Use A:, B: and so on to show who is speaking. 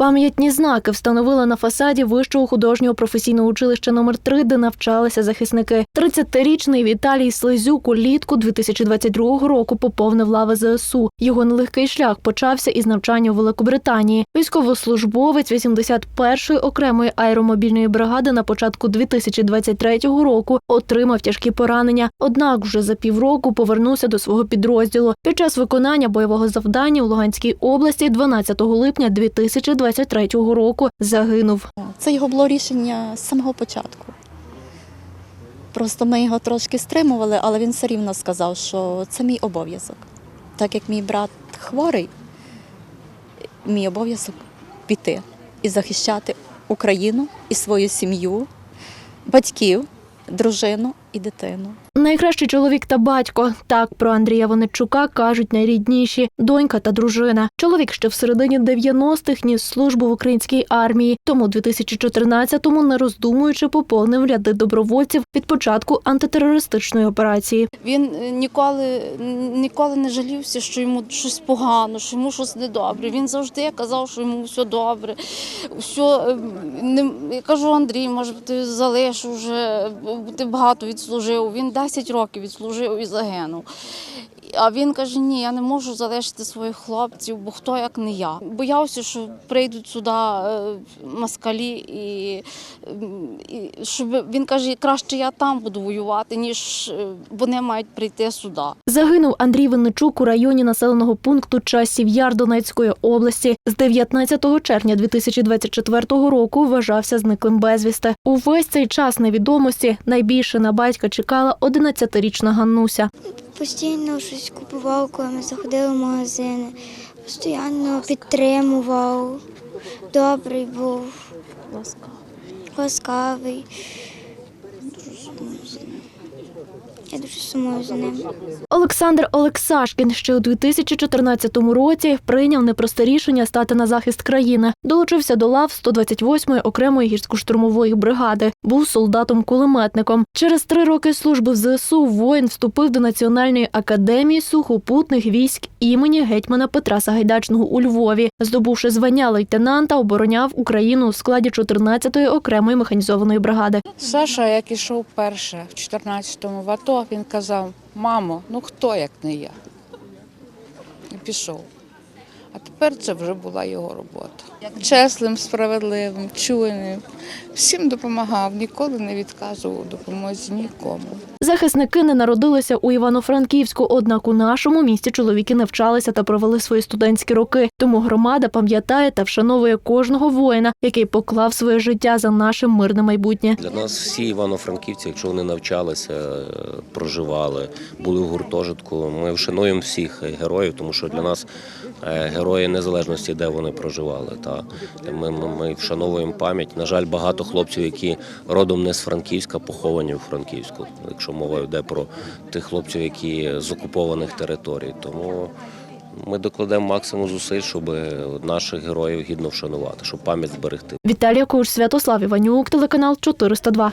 A: Пам'ятні знаки встановили на фасаді вищого художнього професійного училища номер 3 де навчалися захисники. 30-річний Віталій Слизюк улітку 2022 року поповнив лави ЗСУ. Його нелегкий шлях почався із навчання у Великобританії. Військовослужбовець 81-ї окремої аеромобільної бригади на початку 2023 року отримав тяжкі поранення. Однак вже за півроку повернувся до свого підрозділу. Під час виконання бойового завдання у Луганській області 12 липня 2023 року загинув.
B: Це його було рішення з самого початку. Просто ми його трошки стримували, але він все рівно сказав, що це мій обов'язок. Так як мій брат хворий, мій обов'язок піти і захищати Україну і свою сім'ю, батьків, дружину і дитину.
A: Найкращий чоловік та батько. Так про Андрія Воничука кажуть найрідніші донька та дружина. Чоловік ще в середині 90-х ніс службу в українській армії. Тому 2014-му, не роздумуючи, поповнив ряди добровольців від початку антитерористичної операції.
C: Він е, ніколи, ніколи не жалівся, що йому щось погано, що йому щось недобре. Він завжди казав, що йому все добре. Все, е, не, я кажу, Андрій, може ти залиш вже, ти багато відслужив. Він 10 років відслужив і загинув. А він каже: ні, я не можу залишити своїх хлопців, бо хто як не я. Боявся, що прийдуть сюди е, москалі, і, і щоб він каже, краще я там буду воювати, ніж е, вони мають прийти сюди.
A: Загинув Андрій Винничук у районі населеного пункту Часів Яр Донецької області. З 19 червня 2024 року вважався зниклим безвісти. Увесь цей час невідомості найбільше на батька чекала 11-річна Ганнуся.
D: Постійно щось купував, коли ми заходили в магазини. Постійно підтримував. Добрий був, ласкавий. Я дуже сумую за ним.
A: Олександр Олексашкін ще у 2014 році прийняв непросте рішення стати на захист країни. Долучився до лав 128-ї окремої гірсько-штурмової бригади. Був солдатом-кулеметником. Через три роки служби в ЗСУ воїн вступив до Національної академії сухопутних військ імені гетьмана Петра Сагайдачного у Львові. Здобувши звання лейтенанта, обороняв Україну у складі 14-ї окремої механізованої бригади.
E: Саша, як ішов перше в 14-му в АТО, він казав: мамо, ну хто як не я? І пішов. А тепер це вже була його робота. Чесним, справедливим, чуйним. Всім допомагав, ніколи не відказував допомозі нікому.
A: Захисники не народилися у Івано-Франківську, однак у нашому місті чоловіки навчалися та провели свої студентські роки. Тому громада пам'ятає та вшановує кожного воїна, який поклав своє життя за наше мирне майбутнє.
F: Для нас всі івано-франківці, якщо вони навчалися, проживали, були в гуртожитку. Ми вшануємо всіх героїв, тому що для нас е, герої незалежності, де вони проживали. Та ми, ми, ми вшановуємо пам'ять. На жаль, багато хлопців, які родом не з Франківська, поховані у Франківську. Якщо мова йде про тих хлопців, які з окупованих територій. Тому ми докладемо максимум зусиль, щоб наших героїв гідно вшанувати, щоб пам'ять зберегти.
A: Віталія Куш, Святослав Іванюк, телеканал 402.